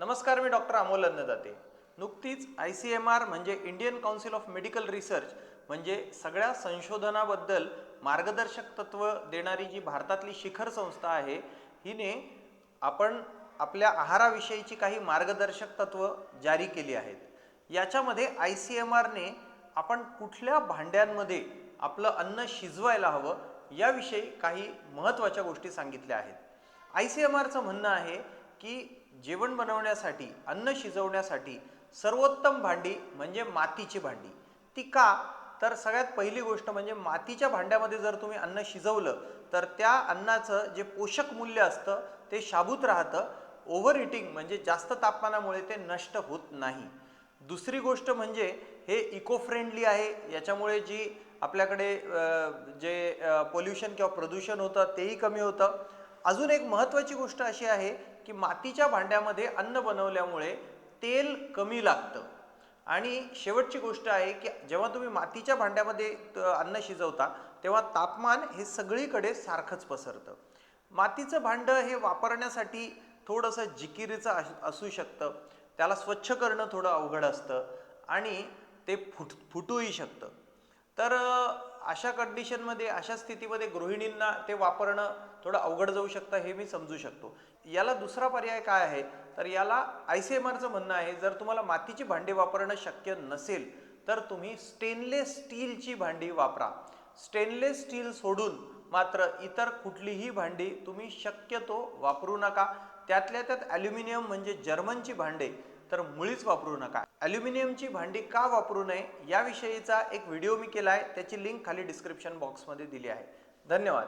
नमस्कार मी डॉक्टर अमोल अन्नदाते. नुकतीच I C M R म्हणजे Indian council of medical research म्हणजे सगळ्या संशोधनाबद्दल मार्गदर्शक तत्व देणारी जी भारतातली शिखर संस्था आहे हिने आपण आपल्या आहाराविषयीची काही मार्गदर्शक तत्व जारी केली आहेत. याच्यामध्ये आय सी एम आरने आपण कुठल्या भांड्यांमध्ये आपलं अन्न शिजवायला हवं याविषयी काही महत्त्वाच्या गोष्टी सांगितल्या आहेत. आय सी एम आरचं म्हणणं आहे की जेवण बनवण्यासाठी अन्न शिजवण्यासाठी सर्वोत्तम भांडी म्हणजे मातीची भांडी. ती का तर सगळ्यात पहिली गोष्ट म्हणजे मातीच्या भांड्यामध्ये जर तुम्ही अन्न शिजवलं तर त्या अन्नाचं जे पोषक मूल्य असतं ते शाबूत राहतं. ओव्हर हिटिंग म्हणजे जास्त तापमानामुळे ते नष्ट होत नाही. दुसरी गोष्ट म्हणजे हे इको फ्रेंडली आहे याच्यामुळे जी आपल्याकडे जे पोल्युशन किंवा प्रदूषण होतं तेही कमी होतं. अजून एक महत्त्वाची गोष्ट अशी आहे की मातीच्या भांड्यामध्ये अन्न बनवल्यामुळे तेल कमी लागतं. आणि शेवटची गोष्ट आहे की जेव्हा तुम्ही मातीच्या भांड्यामध्ये अन्न शिजवता तेव्हा तापमान हे सगळीकडे सारखंच पसरतं. मातीचं भांडं हे वापरण्यासाठी थोडंसं जिकिरीचं अस- असू शकतं. त्याला स्वच्छ करणं थोडं अवघड असतं आणि ते फुट फुटूही शकतं. तर अशा कंडिशनमध्ये अशा स्थितीमध्ये गृहिणींना ते वापरणं थोडं अवघड जाऊ शकतं हे मी समजू शकतो. याला दुसरा पर्याय काय आहे? तर याला आय सी एम आरचं म्हणणं आहे जर तुम्हाला मातीची भांडी वापरणं शक्य नसेल तर तुम्ही स्टेनलेस स्टीलची भांडी वापरा. स्टेनलेस स्टील सोडून मात्र इतर कुठलीही भांडी तुम्ही शक्यतो वापरू नका. त्यातल्या त्यात ॲल्युमिनियम म्हणजे जर्मनची भांडे तर मुळीच वापरू नका. ॲल्युमिनियमची भांडी का वापरू नये याविषयीचा एक व्हिडिओ मी केला आहे त्याची लिंक खाली डिस्क्रिप्शन बॉक्समध्ये दिली आहे. धन्यवाद.